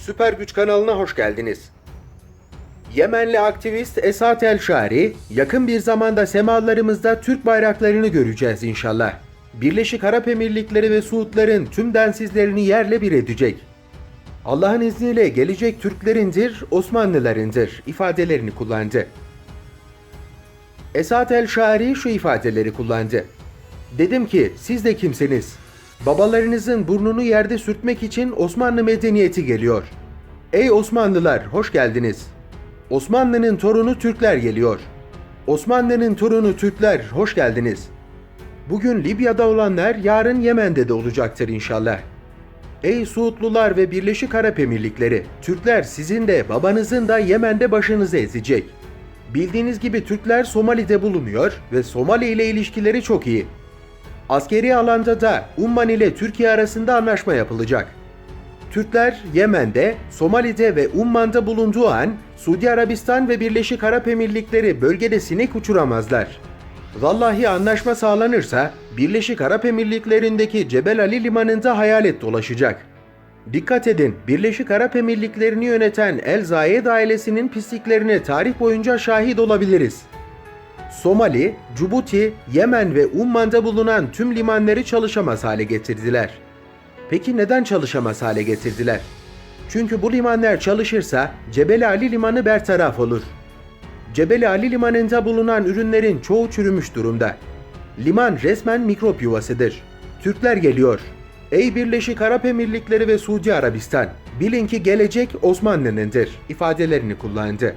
Süper Güç kanalına hoş geldiniz. Yemenli aktivist Esat El Şari, yakın bir zamanda semalarımızda Türk bayraklarını göreceğiz inşallah. Birleşik Arap Emirlikleri ve Suudların tüm densizlerini yerle bir edecek. Allah'ın izniyle gelecek Türklerindir, Osmanlılarındır ifadelerini kullandı. Esat El Şari şu ifadeleri kullandı. Dedim ki siz de kimsiniz? Babalarınızın burnunu yerde sürtmek için Osmanlı medeniyeti geliyor. Ey Osmanlılar hoş geldiniz. Osmanlı'nın torunu Türkler geliyor. Osmanlı'nın torunu Türkler hoş geldiniz. Bugün Libya'da olanlar yarın Yemen'de de olacaktır inşallah. Ey Suudlular ve Birleşik Arap Emirlikleri, Türkler sizin de babanızın da Yemen'de başınızı ezecek. Bildiğiniz gibi Türkler Somali'de bulunuyor ve Somali ile ilişkileri çok iyi. Askeri alanda da Umman ile Türkiye arasında anlaşma yapılacak. Türkler Yemen'de, Somali'de ve Umman'da bulunduğu an Suudi Arabistan ve Birleşik Arap Emirlikleri bölgede sinek uçuramazlar. Vallahi anlaşma sağlanırsa Birleşik Arap Emirlikleri'ndeki Cebel Ali limanında hayalet dolaşacak. Dikkat edin, Birleşik Arap Emirlikleri'ni yöneten El Zayed ailesinin pisliklerine tarih boyunca şahit olabiliriz. Somali, Cibuti, Yemen ve Umman'da bulunan tüm limanları çalışamaz hale getirdiler. Peki neden çalışamaz hale getirdiler? Çünkü bu limanlar çalışırsa Cebeli Ali limanı bertaraf olur. Cebeli Ali limanında bulunan ürünlerin çoğu çürümüş durumda. Liman resmen mikrop yuvasıdır. Türkler geliyor. Ey Birleşik Arap Emirlikleri ve Suudi Arabistan, bilin ki gelecek Osmanlı'nındır ifadelerini kullandı.